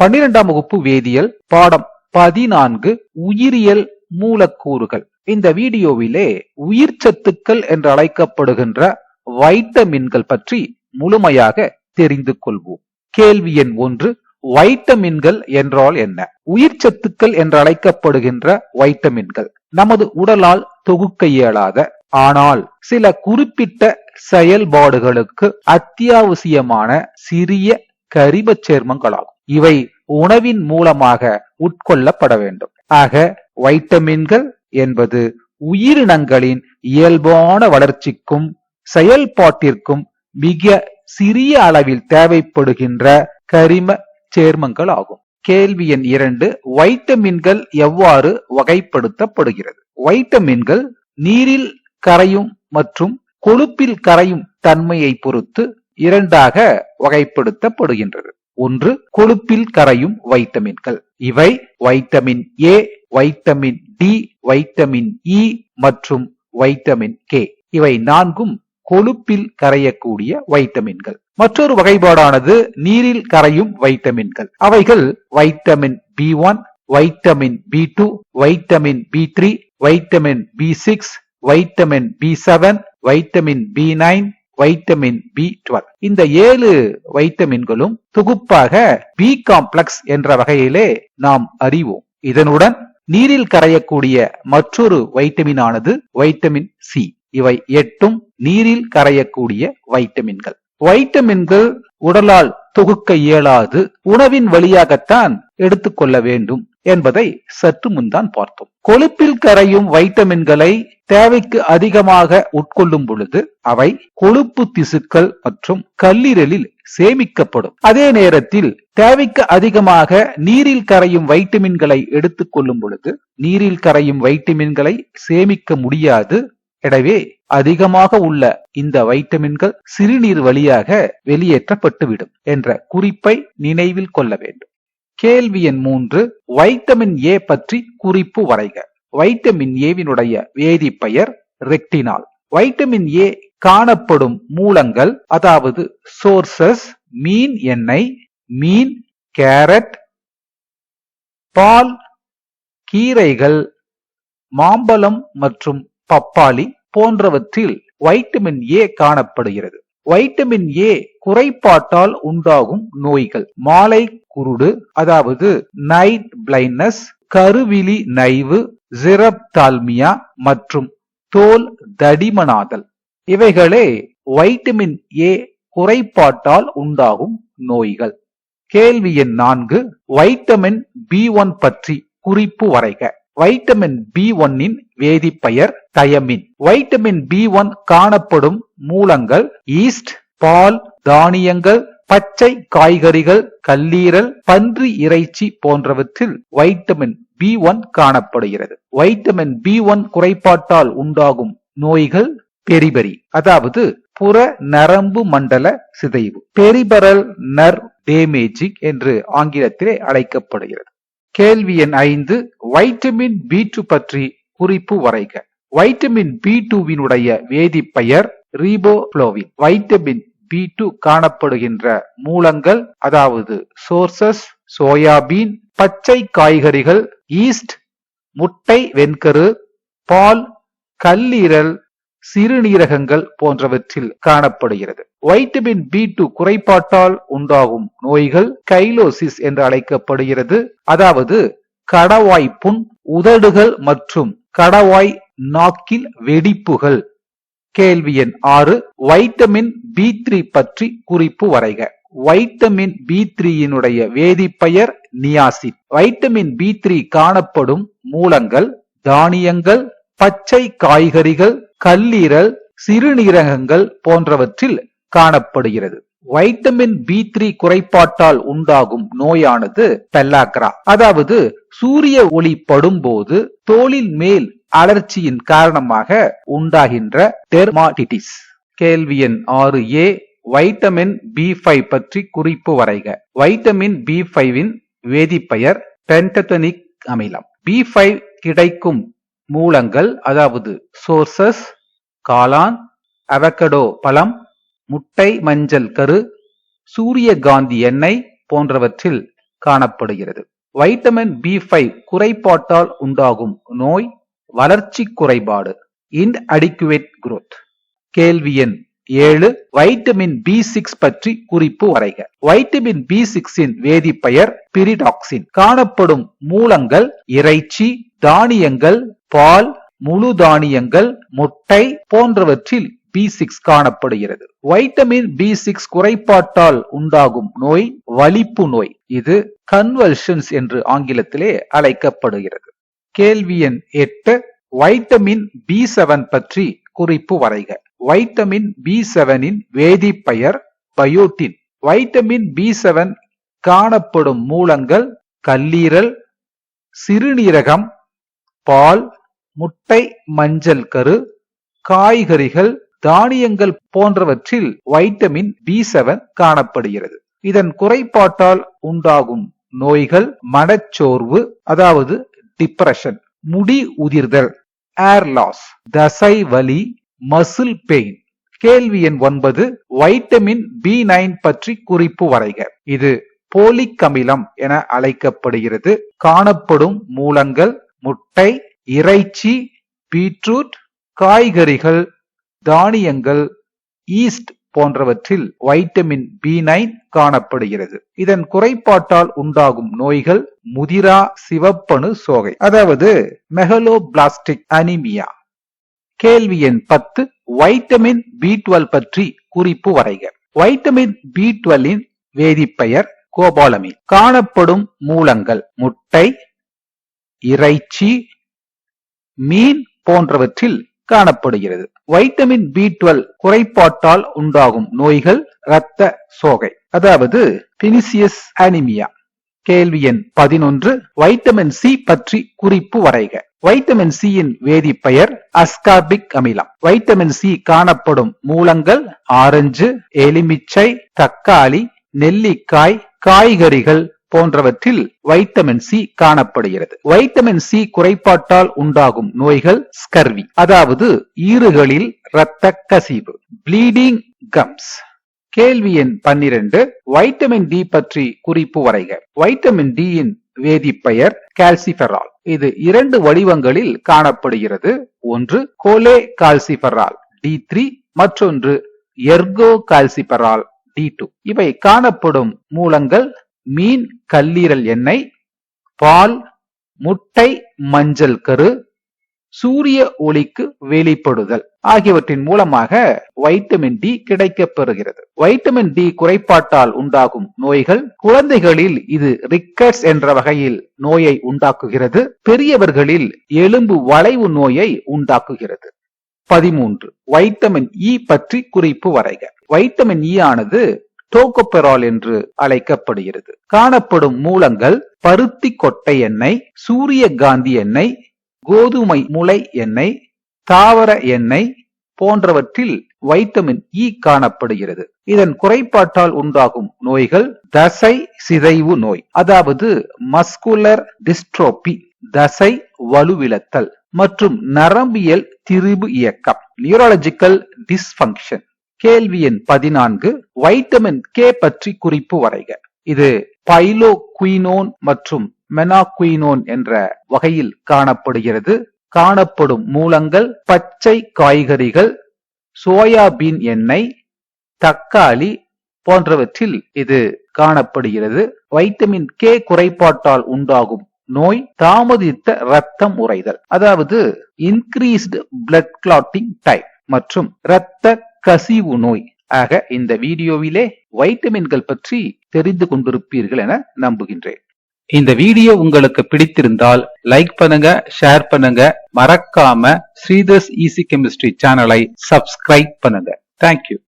பன்னிரெண்டாம் வகுப்பு வேதியியல் பாடம் பதினான்கு உயிரியல் மூலக்கூறுகள். இந்த வீடியோவிலே உயிர் சத்துக்கள் என்று அழைக்கப்படுகின்ற வைட்டமின்கள் பற்றி முழுமையாக தெரிந்து கொள்வோம். கேள்வி எண் ஒன்று வைட்டமின்கள் என்றால் என்ன? உயிர் சத்துக்கள் என்று அழைக்கப்படுகின்ற வைட்டமின்கள் நமது உடலால் தொகுக்க இயலாத ஆனால் சில குறிப்பிட்ட செயல்பாடுகளுக்கு அத்தியாவசியமான சிறிய கரிமச் சேர்மங்களாகும். இவை உணவின் மூலமாக உட்கொள்ளப்பட வேண்டும். ஆக வைட்டமின்கள் என்பது உயிரினங்களின் இயல்பான வளர்ச்சிக்கும் செயல்பாட்டிற்கும் மிக சிறிய அளவில் தேவைப்படுகின்ற கரிம சேர்மங்கள் ஆகும். கேள்வி எண் இரண்டு வைட்டமின்கள் எவ்வாறு வகைப்படுத்தப்படுகிறது? வைட்டமின்கள் நீரில் கரையும் மற்றும் கொழுப்பில் கரையும் தன்மையை பொறுத்து இரண்டாக வகைப்படுத்தப்படுகின்றது. ஒன்று கொழுப்பில் கரையும் வைட்டமின்கள். இவை vitamin A vitamin D vitamin E மற்றும் வைட்டமின் கே இவை நான்கும் கொழுப்பில் கரையக்கூடிய வைட்டமின்கள். மற்றொரு வகைப்பாடானது நீரில் கரையும் வைட்டமின்கள். அவைகள் vitamin B one vitamin B two vitamin B three vitamin B six vitamin B seven vitamin B nine vitamin B twelve இந்த ஏழு வைட்டமின்களும் தொகுப்பாக பி காம்ப்ளெக்ஸ் என்ற வகையிலே நாம் அறிவோம். இதனுடன் நீரில் கரையக்கூடிய மற்றொரு வைட்டமினானது வைட்டமின் சி இவை எட்டும் நீரில் கரையக்கூடிய வைட்டமின்கள். வைட்டமின்கள் உடலால் தொகுக்க இயலாது. உணவின் வழியாகத்தான் எடுத்துக்கொள்ள வேண்டும். என்பதை சற்று முன்தான் பார்த்தோம். கொழுப்பில் கரையும் வைட்டமின்களை தேவைக்கு அதிகமாக உட்கொள்ளும் பொழுது அவை கொழுப்பு திசுக்கள் மற்றும் கல்லீரலில் சேமிக்கப்படும். அதே நேரத்தில் தேவைக்கு அதிகமாக நீரில் கரையும் வைட்டமின்களை எடுத்துக்கொள்ளும் பொழுது நீரில் கரையும் வைட்டமின்களை சேமிக்க முடியாது. எனவே அதிகமாக உள்ள இந்த வைட்டமின்கள் சிறுநீர் வழியாக வெளியேற்றப்பட்டுவிடும் என்ற குறிப்பை நினைவில் கொள்ள வேண்டும். கேள்வி எண் மூன்று வைட்டமின் ஏ பற்றி குறிப்பு வரைக. வைட்டமின் ஏவினுடைய வேதிப்பெயர் ரெக்டினால். வைட்டமின் ஏ காணப்படும் மூலங்கள் அதாவது சோர்சஸ் மீன் எண்ணெய் மீன் கேரட் பால் கீரைகள் மாம்பழம் மற்றும் பப்பாளி போன்றவற்றில் வைட்டமின் ஏ காணப்படுகிறது. வைட்டமின் ஏ குறைபாட்டால் உண்டாகும் நோய்கள். மாலை குருடு அதாவது நைட் பிளைண்ட்னஸ் கருவிழி நைவு ஜிரப்தால்மியா மற்றும் தோல் தடிமனாதல். இவைகளே வைட்டமின் ஏ குறைபாட்டால் உண்டாகும் நோய்கள். கேள்வி எண் நான்கு வைட்டமின் பி ஒன் பற்றி குறிப்பு வரைக. வைட்டமின் பி ஒன்னின் வேதிப்பெயர் தயமின் வைட்டமின் பி ஒன் காணப்படும் மூலங்கள் ஈஸ்ட் பால் தானியங்கள் பச்சை காய்கறிகள் கல்லீரல் பன்றி இறைச்சி போன்றவற்றில் வைட்டமின் பி ஒன் காணப்படுகிறது. வைட்டமின் பி ஒன் குறைபாட்டால் உண்டாகும் நோய்கள் பெரிபெரி அதாவது புற நரம்பு மண்டல சிதைவு. பெரிபரல் நர் டேமேஜிங் என்று ஆங்கிலத்திலே அழைக்கப்படுகிறது. கேள்வி எண் ஐந்து வைட்டமின் பி டூ பற்றி குறிப்பு வரைக. வைட்டமின் பி டூவினுடைய வேதிப்பெயர் ரீபோப்ளோவின். வைட்டமின் பி டூ காணப்படுகின்ற மூலங்கள் அதாவது சோர்சஸ் சோயாபீன் பச்சை காய்கறிகள் ஈஸ்ட் முட்டை வெண்கரு பால் கல்லீரல் சிறுநீரகங்கள் போன்றவற்றில் காணப்படுகிறது. வைட்டமின் பி டூ குறைபாட்டால் உண்டாகும் நோய்கள் கைலோசிஸ் என்று அழைக்கப்படுகிறது. அதாவது கடவாய் புண் உதடுகள் மற்றும் கடவாய் நாக்கில் வெடிப்புகள். கேள்வி எண் ஆறு வைட்டமின் பி த்ரீ பற்றி குறிப்பு வரைக. வைட்டமின் பி த்ரீயினுடைய வேதிப்பெயர் நியாசின். வைட்டமின் பி த்ரீ காணப்படும் மூலங்கள் தானியங்கள் பச்சை காய்கறிகள் கல்லீரல் சிறுநீரகங்கள் போன்றவற்றில் காணப்படுகிறது. வைட்டமின் பி த்ரீ குறைபாட்டால் உண்டாகும் நோயானது பெல்லாக்ரா. அதாவது சூரிய ஒளி படும்போது தோளின் மேல் அலர்ச்சியின் காரணமாக உண்டாகின்ற டெர்மாட்டிட்டிஸ் கேள்வி எண் ஆறு ஏ வைட்டமின் பி ஃபைவ் பற்றி குறிப்பு வரைக. வைட்டமின் பி ஃபைவின் வேதிப்பெயர் பென்டதனிக் அமிலம். பி ஃபைவ் கிடைக்கும் மூலங்கள் அதாவது சோர்சஸ் காளான் அவகடோ பழம் முட்டை மஞ்சள் கரு சூரியகாந்தி எண்ணெய் போன்றவற்றில் காணப்படுகிறது. வைட்டமின் பி ஃபைவ் குறைபாட்டால் உண்டாகும் நோய் வளர்ச்சி குறைபாடு. இன்அடிக்குவேட் குரோத் கேள்வி எண் ஏழு. வைட்டமின் பி சிக்ஸ் பற்றி குறிப்பு வரைக. வைட்டமின் பி சிக்ஸின் வேதிப்பெயர் பிரிடாக்சின் காணப்படும் மூலங்கள் இறைச்சி தானியங்கள் பால் முழு தானியங்கள் முட்டை போன்றவற்றில் பி சிக்ஸ் காணப்படுகிறது. வைட்டமின் பி சிக்ஸ் குறைபாட்டால் உண்டாகும் நோய் வலிப்பு நோய். இது கன்வல்ஷன்ஸ் என்று ஆங்கிலத்திலே அழைக்கப்படுகிறது. கேள்வி எண் எட்டு வைட்டமின் பி செவன் பற்றி குறிப்பு வரைக. வைட்டமின் பி செவனின் வேதிப்பெயர் பயோட்டின். வைட்டமின் பி செவன் காணப்படும் மூலங்கள் கல்லீரல் சிறுநீரகம் பால் முட்டை மஞ்சள் கரு காய்கறிகள் தானியங்கள் போன்றவற்றில் வைட்டமின் பி செவன் காணப்படுகிறது. இதன் குறைபாட்டால் உண்டாகும் நோய்கள் மனச்சோர்வு அதாவது டிப்ரெஷன் முடி உதிர்தல் ஏர் லாஸ் தசை வலி மசில் பெயின் கேள்வி எண் ஒன்பது வைட்டமின் பி நைன் பற்றி குறிப்பு வரைக. இது போலிக் அமிலம் என அழைக்கப்படுகிறது. காணப்படும் மூலங்கள் முட்டை இறைச்சி பீட்ரூட் காய்கறிகள் தானியங்கள் ஈஸ்ட் போன்றவற்றில் வைட்டமின் பி நைன் காணப்படுகிறது. இதன் குறைபாட்டால் உண்டாகும் நோய்கள் முதிரா சிவப்பணு சோகை அதாவது மெகலோபிளாஸ்டிக் அனிமியா. கேள்வி எண் பத்து வைட்டமின் பி டுவெல் பற்றி குறிப்பு வரைக. வைட்டமின் பி டுவெல்லின் வேதிப்பெயர் கோபாலமின். காணப்படும் மூலங்கள் முட்டை இறைச்சி மீன் போன்றவற்றில் காணப்படுகிறது. வைட்டமின் பி டுவெல் குறைபாட்டால் உண்டாகும் நோய்கள் இரத்த சோகை. அதாவது பினிசியஸ் அனிமியா கேள்வி எண் பதினொன்று. வைட்டமின் சி பற்றி குறிப்பு வரைக. வைட்டமின் சியின் வேதிப்பெயர் அஸ்கார்பிக் அமிலம். வைட்டமின் சி காணப்படும் மூலங்கள் ஆரஞ்சு எலுமிச்சை தக்காளி நெல்லிக்காய் காய்கறிகள் போன்றவற்றில் வைட்டமின் சி காணப்படுகிறது. வைட்டமின் சி குறைபாட்டால் உண்டாகும் நோய்கள் ஸ்கர்வி அதாவது ஈறுகளில் இரத்த கசிவு ப்ளீடிங் கம்ஸ் கேள்வி எண் பன்னிரண்டு. வைட்டமின் டி பற்றி குறிப்பு வரைக. வைட்டமின் டி யின் வேதிப்பெயர் கால்சிஃபெரால். இது இரண்டு வடிவங்களில் காணப்படுகிறது. ஒன்று கோலே கால்சிஃபெரால் டி த்ரீ மற்றொன்று எர்கோ கால்சிபெரால் டி டூ இவை காணப்படும் மூலங்கள் மீன் கல்லீரல் எண்ணெய் பால் முட்டை மஞ்சள் கரு சூரிய ஒளிக்கு வெளிப்படுதல் ஆகியவற்றின் மூலமாக வைட்டமின் டி கிடைக்கப்பெறுகிறது. வைட்டமின் டி குறைபாட்டால் உண்டாகும் நோய்கள் குழந்தைகளில் இது ரிக்கட்ஸ் என்ற வகையில் நோயை உண்டாக்குகிறது. பெரியவர்களில் எலும்பு வளைவு நோயை உண்டாக்குகிறது. பதிமூன்று வைட்டமின் இ பற்றி குறிப்பு வரைக. வைட்டமின் இ ஆனது டோகோபெரால் என்று அழைக்கப்படுகிறது. காணப்படும் மூலங்கள் பருத்தி கொட்டை எண்ணெய் சூரியகாந்தி எண்ணெய் கோதுமை முளை எண்ணெய் தாவர எண்ணெய் போன்றவற்றில் வைட்டமின் இ காணப்படுகிறது. இதன் குறைபாட்டால் உண்டாகும் நோய்கள் தசை சிதைவு நோய் அதாவது மஸ்குலர் டிஸ்ட்ரோபி தசை வலுவிழத்தல் மற்றும் நரம்பியல் திரிபு இயக்கம் நியூரலஜிக்கல் டிஸ்பங்கன் கேள்வி எண் பதினான்கு வைட்டமின் கே பற்றி குறிப்பு வரைக. இது பைலோ குயினோன் மற்றும் மெனாகுயினோன் என்ற வகையில் காணப்படுகிறது. காணப்படும் மூலங்கள் பச்சை காய்கறிகள் சோயாபீன் எண்ணெய் தக்காளி போன்றவற்றில் இது காணப்படுகிறது. வைட்டமின் கே குறைபாட்டால் உண்டாகும் நோய் தாமதித்த ரத்தம் உறைதல். அதாவது இன்கிரீஸ்டு பிளட் கிளாட்டிங் டைப் மற்றும் இரத்த கசிவு நோய். ஆக இந்த வீடியோவிலே வைட்டமின்கள் பற்றி தெரிந்து கொண்டிருப்பீர்கள் என நம்புகின்றேன். இந்த வீடியோ உங்களுக்கு பிடித்திருந்தால் லைக் பண்ணுங்க ஷேர் பண்ணுங்க. மறக்காம ஸ்ரீதர்ஸ் ஈசி கெமிஸ்ட்ரி சேனலை சப்ஸ்கிரைப் பண்ணுங்க. Thank you